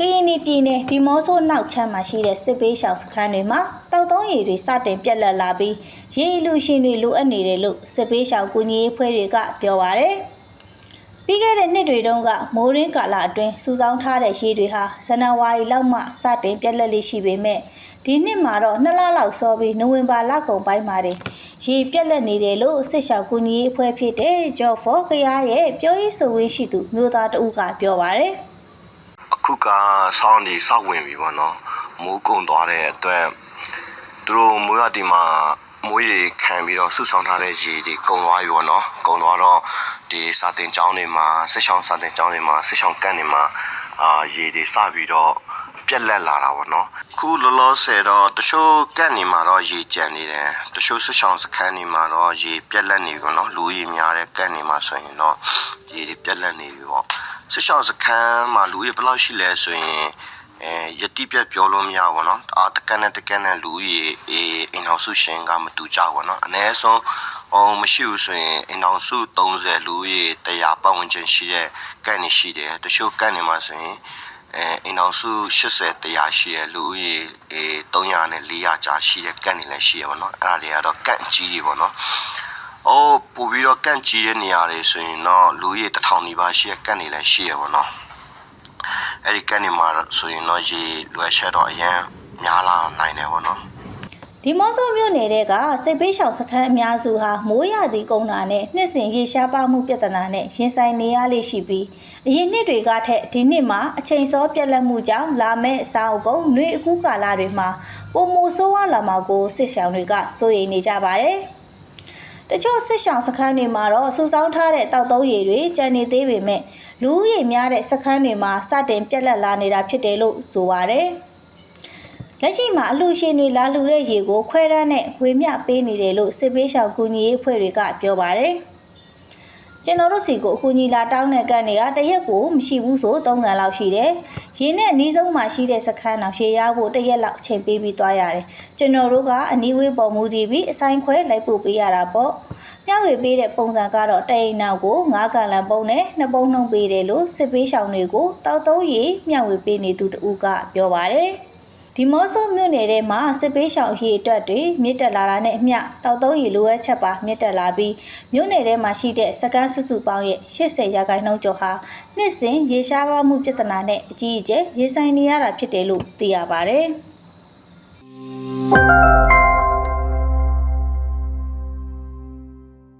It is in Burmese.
ကရင်ပြည်နယ်ဒီမော့ဆိုနောက်ချမ်းမှာရှိတဲ့စစ်ပေးရှောင်စခန်းတွေမှာတောက်သုံးရည်တွေစတင်ပြက်လက်လာပြီးရေလူရှင်တွေလိုအပ်နေတယ်လို့စစ်ပေးရှောင်ကူညီရေးဖွဲ့တွေကပြောပါရယ်ပြီးခဲ့တဲ့နှစ်တွေတုန်းကမိုးရင်းကာလအတွင်းစူဆောင်းထားတဲ့ရေတွေဟာဇန်နဝါရီလောက်မှစတင်ပြက်လက်လေးရှိပေမဲ့ဒီနှစ်မှာတော့နှစ်လလောက်စောပြီးနိုဝင်ဘာလကုန်ပိုင်းမှာတင်ရေပြက်လက်နေတယ်လို့စစ်ရှောင်ကူညီရေးအဖွဲ့ဖြစ်တဲ့ Job for ကရားရဲ့ပြောရေးဆိုခွင့်ရှိသူမျိုးသားတဦးကပြောပါရယ်အ ခုကဆောင်းနေစောက်ဝင်ပြီပေါ့နော်မိုးကုံသွားတဲ့အတွက်သူတို့မိုးရဒီမှာမိုးရေခံပြီးတော့ဆုဆောင်ထားတဲ့ရေတွေကုံသွားပြီပေါ့နော်ကုံသွားတော့ဒီစာတင်ကျောင်းတွေမှာဆက်ချောင်းစာတင်ကျောင်းတွေမှာဆက်ချောင်းကန့်တွေမှာအာရေတွေစပြီးတော့ပြက်လက်လာတာပေါ့နော်ခုလောလောဆယ်တော့တချို့ကန့်နေမှာတော့ရေကြံနေတယ်တချို့ဆက်ချောင်းစခန်းတွေမှာတော့ရေပြက်လက်နေပြီပေါ့နော်လူရေများတဲ့ကန့်နေမှာဆိုရင်တော့ရေတွေပြက်လက်နေပြီပေါ့ စစ်ရှောင်းစခန်းမှာလူကြီးဘယ်လောက်ရှိလဲဆိုရင်အဲယတိပြတ်ပြောလို့မရဘူးเนาะအာတကန်နဲ့တကန်နဲ့လူကြီးအေးအိမ်အောင်စုရှင်ကမတူကြဘူးเนาะအနည်းဆုံးဟောမရှိဘူးဆိုရင်အိမ်အောင်စု30လူကြီး100ပတ်ဝန်းကျင်ရှိတဲ့ကန်နေရှိတယ်တချို့ကန်နေမှာဆိုရင်အဲအိမ်အောင်စု80 100ရှိတဲ့လူကြီးအေး300နဲ့400ကြာရှိတဲ့ကန်နေလည်းရှိရပါเนาะအဲ့ဒါတွေကတော့ကန်ကြီးတွေပေါ့เนาะ ။ အိုးပို့ပြီးတော့ကန့်ကြီးတဲ့နေရာတွေဆိုရင်တော့လူကြီးတစ်ထောင်နီးပါးရှိတဲ့ကန့်နေလည်းရှိရပါတော့။အဲ့ဒီကန့်နေမှာဆိုရင်တော့ရေလွယ်ချက်တော့အရင်များလာနိုင်တယ်ပေါ့နော်။ဒီမော့ဆိုမြို့နယ်တဲ့ကစစ်ပေးရှောင်စခန်းအများစုဟာမိုးရသည့်ကုန်းတာနဲ့နှစ်စဉ်ရေရှားပါမှုပြဿနာနဲ့ရင်ဆိုင်နေရလေရှိပြီးအရင်နှစ်တွေကထက်ဒီနှစ်မှာအချိန်စောပြက်လက်မှုကြောင့်လာမယ့်အစားအုပ်နှွေအခုကာလတွေမှာပုံမဆိုးဝါလာမှာကိုစစ်ရှောင်တွေကစိုးရိမ်နေကြပါတယ်။ တချို့စစ်ရှောင်စခန်းတွေမှာတော့စူဆောင်းထားတဲ့တောက်သုံးရည်တွေကျန်နေသေးပေမဲ့လူဦးရေများတဲ့စခန်းတွေမှာစတင်ပြက်လက်လာနေတာဖြစ်တယ်လို့ဆိုပါတယ်။လက်ရှိမှာအလူရှင်တွေလာလူတဲ့ရေကိုခွဲတန်းနဲ့ဝေမျှပေးနေတယ်လို့စစ်ပေးရှောင်ကူညီရေးအဖွဲ့တွေကပြောပါတယ်။ ကျွန်တော်တို့စီကိုအကူညီလာတောင်းတဲ့ကန်တွေကတရက်ကိုမရှိဘူးဆို3ကန်လောက်ရှိတယ်။ရေနဲ့အနီးဆုံးမှာရှိတဲ့စခန်းတော့ရေရဖို့တရက်လောက်အချိန်ပေးပြီးသွားရတယ်။ကျွန်တော်တို့ကအနီးဝေးပေါ်မူတည်ပြီးအဆိုင်ခွဲလိုက်ပို့ပေးရတာပေါ့။မျှဝေပေးတဲ့ပုံစံကတော့တအိမ်နောက်ကို9ကန်လန်ပုံနဲ့နှစ်ပုံနှုံပေးတယ်လို့စစ်ပေးရှောင်တွေကိုတောက်သုံးရေမျှဝေပေးနေသူတဦးကပြောပါတယ်။ ဒီမော့ဆိုမြို့နယ်ထဲမှာစစ်ပေးရှောင်ရေအတွက်တွေမြင့်တက်လာတာနဲ့အမျှတောက်သုံးရေလိုအပ်ချက်ပါမြင့်တက်လာပြီးမြို့နယ်ထဲမှာရှိတဲ့စကန်စုစုပေါင်းရဲ့80ရာခိုင်နှုန်းကျော်ဟာနှစ်စဉ်ရေရှားပါမှုပြဿနာနဲ့အကြီးအကျယ်ရေဆိုင်နေရတာဖြစ်တယ်လို့သိရပါတယ်။